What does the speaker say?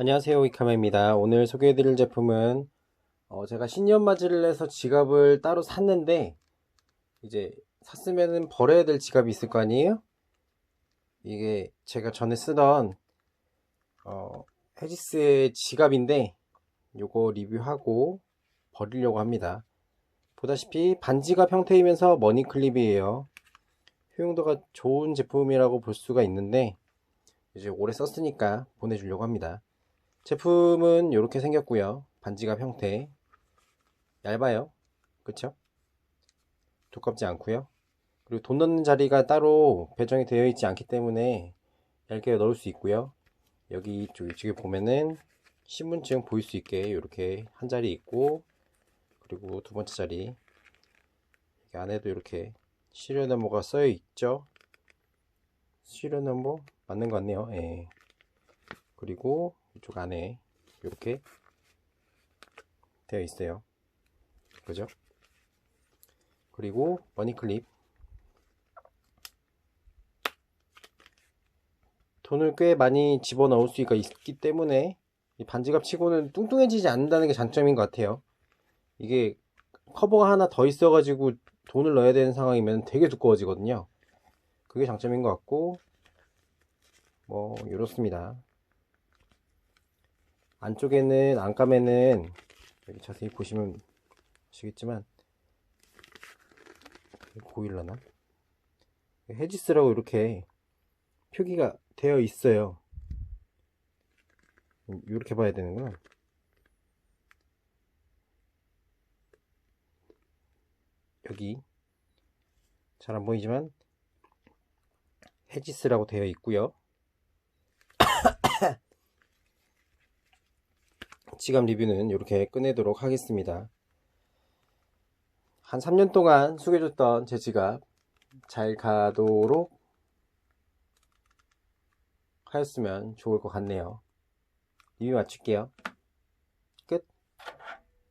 안녕하세요 이카마입니다. 오늘 소개해드릴 제품은 어, 제가 신년 맞이를 해서 지갑을 따로 샀는데 이제 샀으면 버려야 될 지갑이 있을 거 아니에요? 이게 제가 전에 쓰던 어, 헤지스의 지갑인데 요거 리뷰하고 버리려고 합니다. 보다시피 반지갑 형태이면서 머니클립이에요. 효용도가 좋은 제품이라고 볼 수가 있는데 이제 오래 썼으니까 보내주려고 합니다 제품은 이렇게 생겼고요. 반지갑 형태. 얇아요. 그쵸? 두껍지 않고요. 그리고 돈 넣는 자리가 따로 배정이 되어 있지 않기 때문에 얇게 넣을 수 있고요. 여기 이쪽 이쪽에 보면은 신분증 보일 수 있게 이렇게 한 자리 있고 그리고 두 번째 자리. 안에도 이렇게 시리얼 넘버가 써여 있죠? 시리얼 넘버 맞는 것 같네요. 예. 그리고 이쪽 안에 이렇게 되어 있어요. 그죠? 그리고 머니클립. 돈을 꽤 많이 집어넣을 수가 있기 때문에 이 반지갑 치고는 뚱뚱해지지 않는다는 게 장점인 것 같아요. 이게 커버가 하나 더 있어 가지고 돈을 넣어야 되는 상황이면 되게 두꺼워지거든요. 그게 장점인 것 같고 뭐 이렇습니다 안쪽에는 안감에는 여기 자세히 보시면 아시겠지만 보일라나? 헤지스라고 이렇게 표기가 되어 있어요. 이렇게 봐야 되는구나. 여기 잘 안 보이지만 헤지스라고 되어 있고요 지갑 리뷰는 이렇게 끝내도록 하겠습니다. 한 3년 동안 소개해줬던 제 지갑 잘 가도록 하였으면 좋을 것 같네요. 리뷰 마칠게요